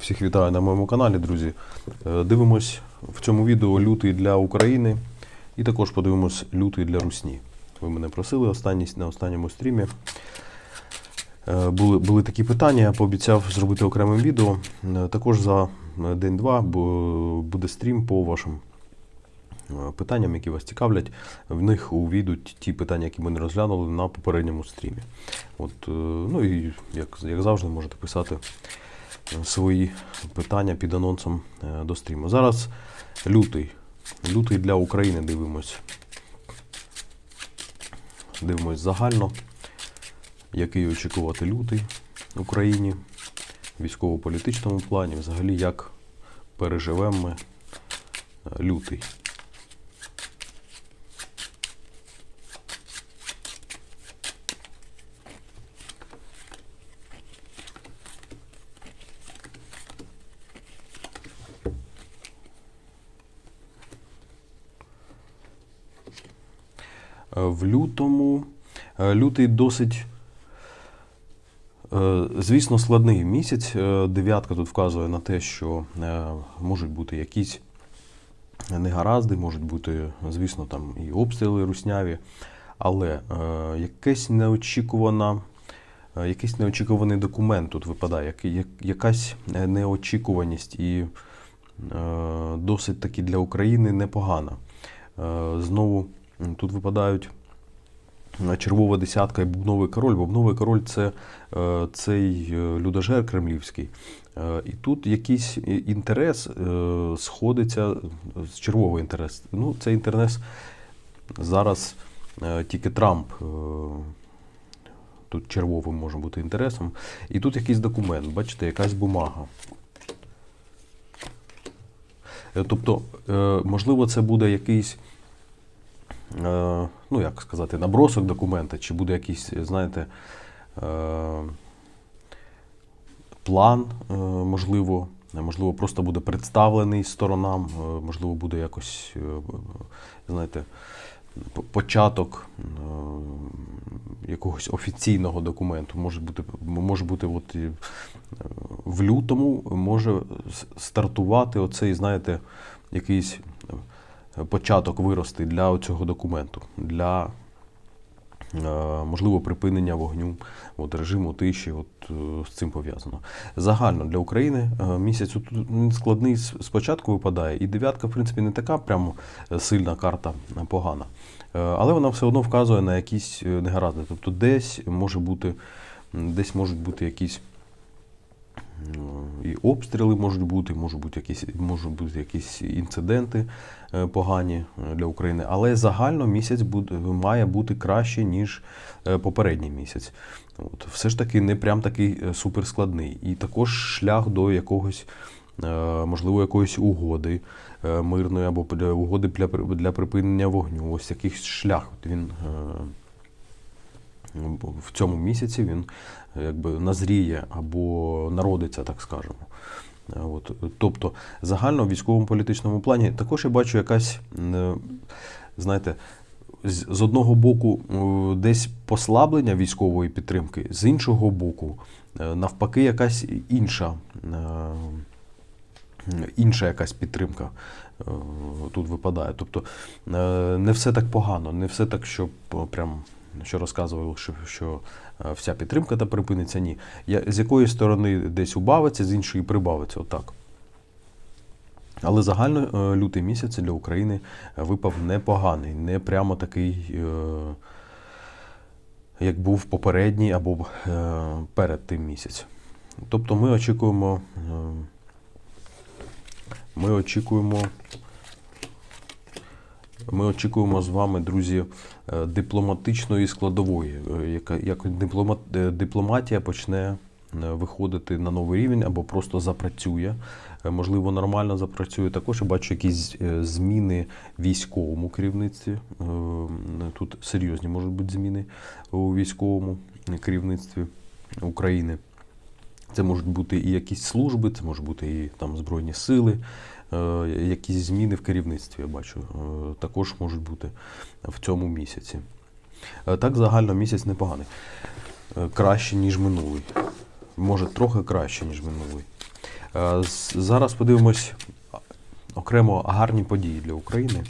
Всіх вітаю на моєму каналі, друзі. Е, Дивимось в цьому відео лютий для України і також подивимось лютий для Русні. Ви мене просили останній, на останньому стрімі. Е, Були, були такі питання, я пообіцяв зробити окремим відео. Е, Також за день-два бу- буде стрім по вашим питанням, які вас цікавлять. В них увійдуть ті питання, які ми не розглянули на попередньому стрімі. От, ну і як, як завжди, можете писати свої питання під анонсом е, до стріму. Зараз лютий. Лютий для України дивимось. Дивимось загально, який очікувати лютий в Україні, в військово-політичному плані, взагалі як переживемо ми е, лютий. В лютому. е, Лютий досить, е, звісно, складний місяць. Е, Дев'ятка тут вказує на те, що можуть бути якісь негаразди, можуть бути, звісно, там і обстріли русняві, але якесь неочікувана. Якийсь неочікуваний документ тут випадає, як- як- якась неочікуваність і досить таки для України непогана. Знову тут випадають е, червова десятка і бубновий король. Бубновий король це е, цей е, людожер кремлівський. І тут якийсь інтерес сходиться з червовий інтерес. Ну, цей інтерес зараз тільки Трамп. Тут червовим може бути інтересом. І тут якийсь документ, бачите, якась бумага. Тобто, можливо, це буде якийсь, ну як сказати, набросок документа, чи буде якийсь, знаєте, е, план, е, можливо, е, можливо, просто буде представлений сторонам, е, можливо, буде якось, е, знаєте, початок е, якогось офіційного документу. Може бути, може бути от, е, в лютому може стартувати оцей, знаєте, якийсь е, початок вирости для цього документу, для е, можливо припинення вогню, от, режиму тиші, от, е, з цим пов'язано. Загально для України е, місяць складний спочатку випадає, і дев'ятка, в принципі, не така прямо сильна карта погана. Але вона все одно вказує на якісь негаразди. Тобто десь може бути, десь можуть бути якісь і обстріли можуть бути, можуть бути якісь, можуть бути якісь інциденти е, погані е, для України. Але загально місяць буде, має бути краще, ніж е, попередній місяць. От. Все ж таки не прям такий е, суперскладний. І також шлях до якогось, е, можливо, якоїсь угоди е, мирної або угоди для, для припинення вогню. Ось якийсь шлях. Він е, в цьому місяці він якби назріє або народиться, так скажемо. Е, От, тобто, загально в військовому політичному плані також я бачу якась, е, знаєте, з одного боку е, десь послаблення військової підтримки, з іншого боку, навпаки, якась інша, інша якась підтримка тут випадає. Тобто не все так погано, не все так, що прям. Що розказували, що, що е, вся підтримка та припиниться, ні. Я, з якої сторони десь убавиться, з іншої прибавиться, отак. Але загально е, лютий місяць для України е, випав непоганий, не прямо такий, як був попередній або перед тим місяць. Тобто ми очікуємо, ми очікуємо, ми очікуємо з вами, друзі, е, дипломатичної складової, е, яка як е, дипломатія почне виходити на новий рівень або просто запрацює. Можливо, нормально запрацює. Також я бачу якісь зміни військовому керівництві. Тут серйозні можуть бути зміни у військовому керівництві України. Це можуть бути і якісь служби, це можуть бути і там збройні сили, е, якісь зміни в керівництві, я бачу, е, також можуть бути в цьому місяці. Е, Так, загально місяць непоганий. Краще, ніж минулий. Може, трохи краще, ніж минулий. Зараз подивимось окремо гарні події для України.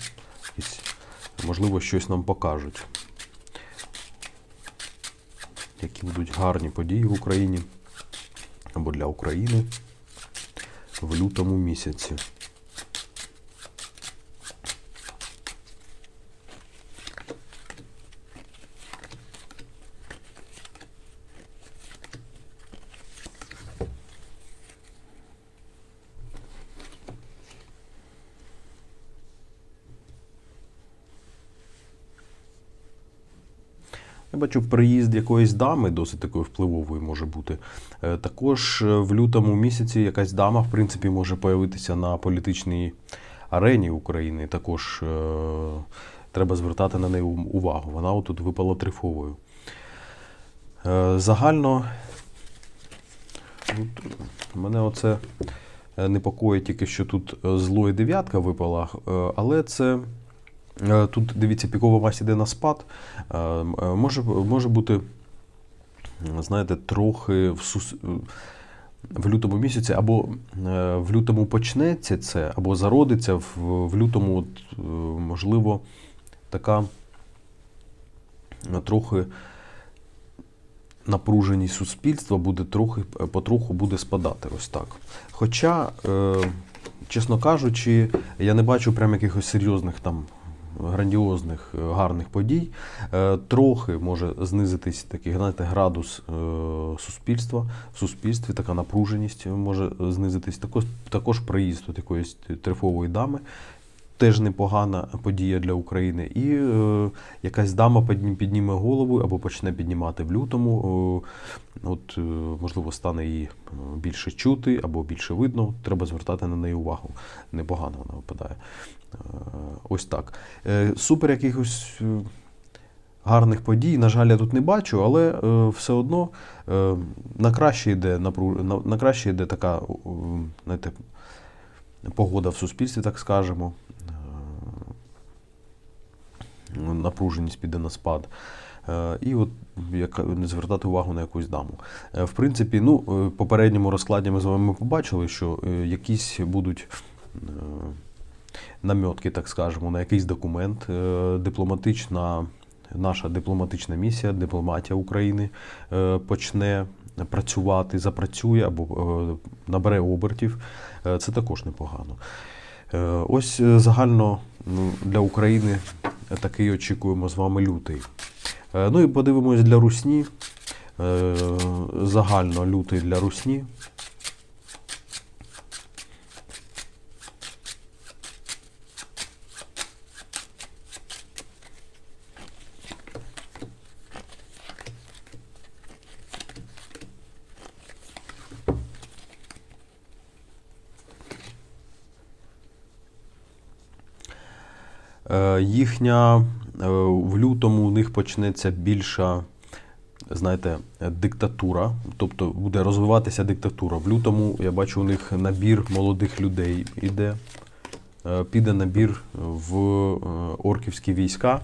Можливо, щось нам покажуть. Які будуть гарні події в Україні або для України в лютому місяці. Бачу приїзд якоїсь дами, досить такої впливової може бути. Е, Також е, в лютому місяці якась дама, в принципі, може появитися на політичній арені України. Також е, треба звертати на неї увагу. Вона отут випала трифовою. Загально от, мене оце непокоїть тільки, що тут зло і дев'ятка випала, але це. Е, Тут дивіться, пікова мась іде на спад. Е, е, Може, може бути, знаєте, трохи в, сус... в лютому місяці, або в лютому почнеться це, або зародиться в, в лютому, от, можливо, така трохи напруженість суспільства буде трохи потроху буде спадати. Ось так. Хоча, чесно кажучи, я не бачу прям якихось серйозних там. Грандіозних е, гарних подій Е, трохи може знизитись такий знаєте, градус е, суспільства. В суспільстві така напруженість може знизитись. Також, також приїзд от якоїсь трифової дами. Теж непогана подія для України. І е, якась дама підніме голову або почне піднімати в лютому. Е, от, е, можливо, стане її більше чути або більше видно. Треба звертати на неї увагу. Непогано вона випадає. Е, ось так. Е, супер якихось. е, Гарних подій, на жаль, я тут не бачу, але все одно на краще йде на, краще йде така знаєте, погода в суспільстві, так скажемо. Е, напруженість піде на спад. І от яка, не звертати увагу на якусь даму. В принципі, ну, попередньому розкладі ми з вами побачили, що якісь будуть намьотки, так скажемо, на якийсь документ. Е, Дипломатична, наша дипломатична місія, дипломатія України е, почне працювати, запрацює або е, набере обертів. Це також непогано. Ось загально ну, для України такий очікуємо з вами лютий. Ну і подивимось для Русні. Загально лютий для Русні. Їхня е, в лютому у них почнеться більша, знаєте, е, диктатура, тобто буде розвиватися диктатура. В лютому я бачу у них набір молодих людей іде. Е, Піде набір в е, орківські війська.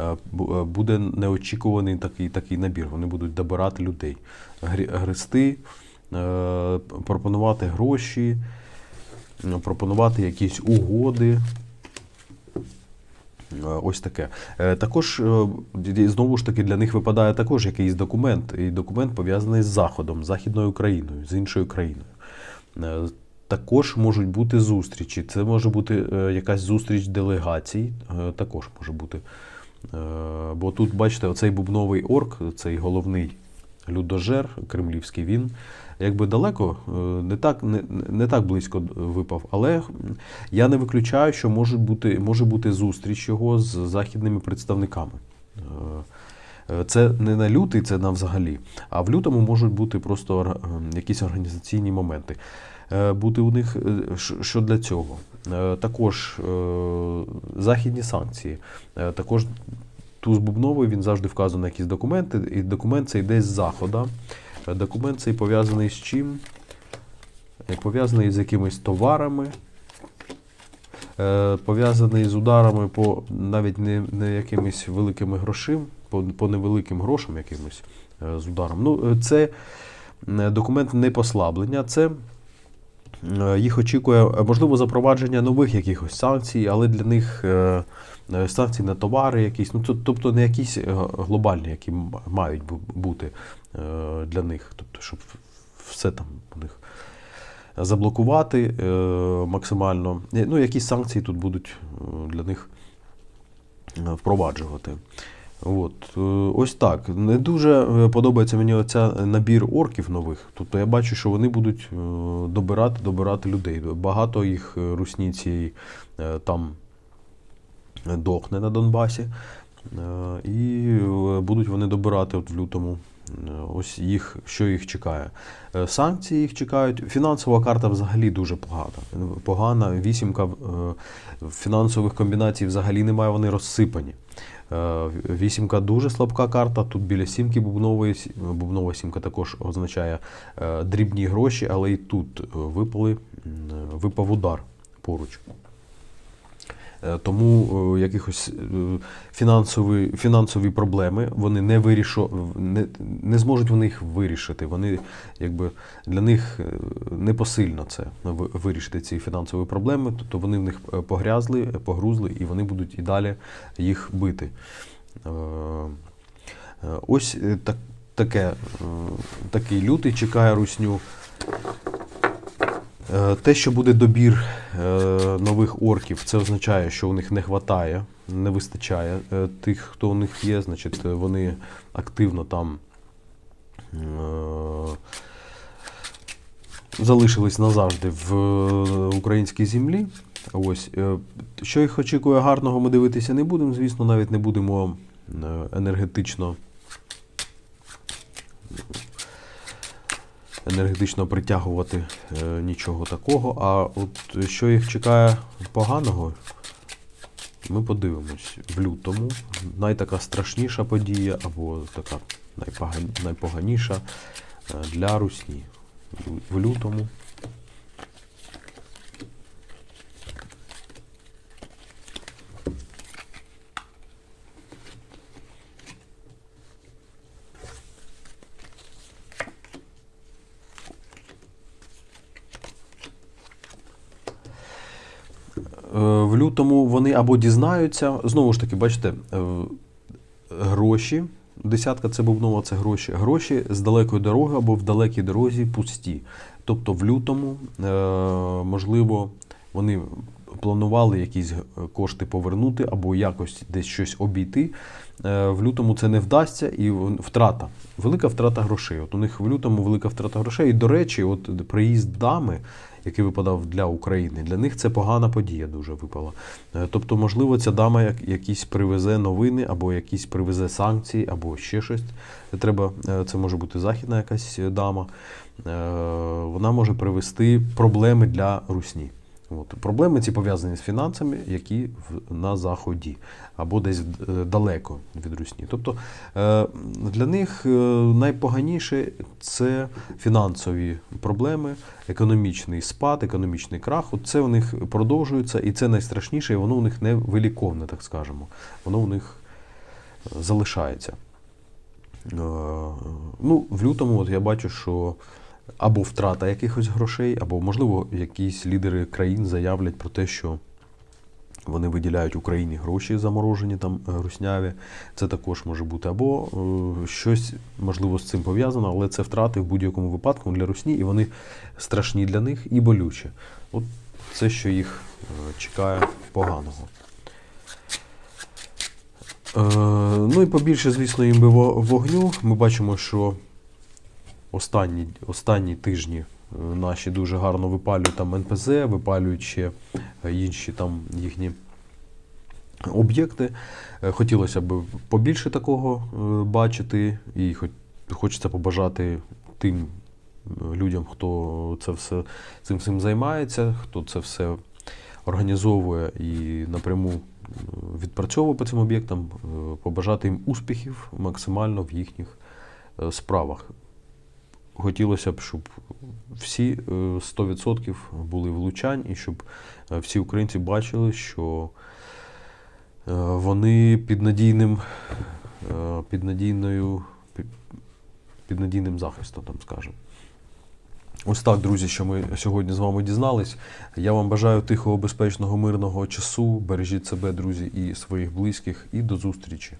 Е, бу- е, Буде неочікуваний такий, такий набір. Вони будуть добирати людей, грести, е, пропонувати гроші, е, пропонувати якісь угоди. Е, Ось таке. Е, Також е, знову ж таки для них випадає також якийсь документ, і документ пов'язаний з Заходом, з Західною Україною, з іншою країною. Також можуть бути зустрічі. Це може бути якась зустріч делегацій, також може бути. Бо тут, бачите, оцей бубновий орк, цей головний людожер кремлівський, він якби далеко, е, не так, не, не так близько випав, але я не виключаю, що може бути, може бути зустріч його з західними представниками. Е, е, Це не на лютий, це на взагалі. А в лютому можуть бути просто якісь організаційні моменти. Бути у них що- для цього? Також західні санкції. Також туз бубновий він завжди вказує на якісь документи, і документ цей йде з захода. Е, Документ цей пов'язаний з чим? Е, Пов'язаний з якимись товарами, е, пов'язаний з ударами по навіть не, не якимись великими грошима, по, по невеликим грошам якимось з ударом. Ну, це документ не послаблення, це Їх очікує е, можливо запровадження нових якихось санкцій, але для них е, е, санкції на товари якісь, ну тобто не якісь е, глобальні, які мають бути е, для них. Тобто, щоб все там у них заблокувати е, максимально. Е, Ну, якісь санкції тут будуть е, для них е, впроваджувати. От, е, ось так. Не дуже е, подобається мені оця набір орків нових. Тобто я бачу, що вони будуть е, добирати, добирати людей. Багато їх е, русні цієї е, там дохне на Донбасі. Е, І е, будуть вони добирати от в лютому. е, Ось їх, що їх чекає. Е, Санкції їх чекають. Фінансова карта взагалі дуже погана. Погана. Вісімка е, фінансових комбінацій взагалі немає, вони розсипані. Е, Вісімка дуже слабка карта. Тут біля сімки бубнової бубнова сімка також означає е, дрібні гроші, але і тут е, випали, випав удар поруч. Е, Тому е, якихось е, фінансові, фінансові проблеми вони не вирішо, не, не зможуть вони їх вирішити. Вони якби для них непосильно це вирішити ці фінансові проблеми, тобто вони в них погрязли, погрузли, і вони будуть і далі їх бити. Ось так, таке, такий лютий чекає русню. Е, Те, що буде добір е, нових орків, це означає, що у них не вистачає, не вистачає е, тих, хто у них є, значить, вони активно там залишились назавжди в українській землі. Ось, що їх очікує гарного, ми дивитися не будемо. Звісно, навіть не будемо енергетично енергетично притягувати е, нічого такого. А от що їх чекає поганого, ми подивимось в лютому. Найтака страшніша подія, або така найпоганіша е, для Русні. В лютому. В лютому вони або дізнаються, знову ж таки, бачите, е, гроші. Десятка це бубнова, це гроші. Гроші з далекої дороги або в далекій дорозі пусті. Тобто в лютому, е, можливо, вони планували якісь е, кошти повернути або якось десь щось обійти. Е, В лютому це не вдасться і втрата. Велика втрата грошей. От у них в лютому велика втрата грошей. І, до речі, от приїзд дами, який випадав для України, для них це погана подія дуже випала. Е, Тобто, можливо, ця дама як, якісь привезе новини, або якісь привезе санкції, або ще щось. Треба, це може бути західна якась дама. Вона може привести проблеми для русні. От. Проблеми ці пов'язані з фінансами, які на заході, або десь е, далеко від русні. Тобто е, для них е, найпоганіше це фінансові проблеми, економічний спад, економічний крах. От це у них продовжується, і це найстрашніше, і воно у них не виліковне, так скажемо. Воно у них залишається. Ну, в лютому от я бачу, що або втрата якихось грошей, або, можливо, якісь лідери країн заявлять про те, що вони виділяють Україні гроші заморожені там е, русняві. Це також може бути, або е, щось можливо з цим пов'язано, але це втрати в будь-якому випадку для русні, і вони страшні для них і болючі. От це, що їх е, чекає поганого. Е, ну і побільше, звісно, їм вогню. Ми бачимо, що останні, останні тижні е, наші дуже гарно випалюють там НПЗ, випалюють ще е, інші там їхні об'єкти. Е, Хотілося б побільше такого бачити, і хочеться побажати тим людям, хто це все, цим всім займається, хто це все організовує і напряму відпрацьовує по цим об'єктам, побажати їм успіхів максимально в їхніх справах. Хотілося б, щоб всі е, 100% були влучань, і щоб е, всі українці бачили, що е, вони під надійним, е, під надійною, під надійним захистом, там скажемо. Ось так, друзі, що ми сьогодні з вами дізнались. Я вам бажаю тихого, безпечного, мирного часу. Бережіть себе, друзі, і своїх близьких. І до зустрічі.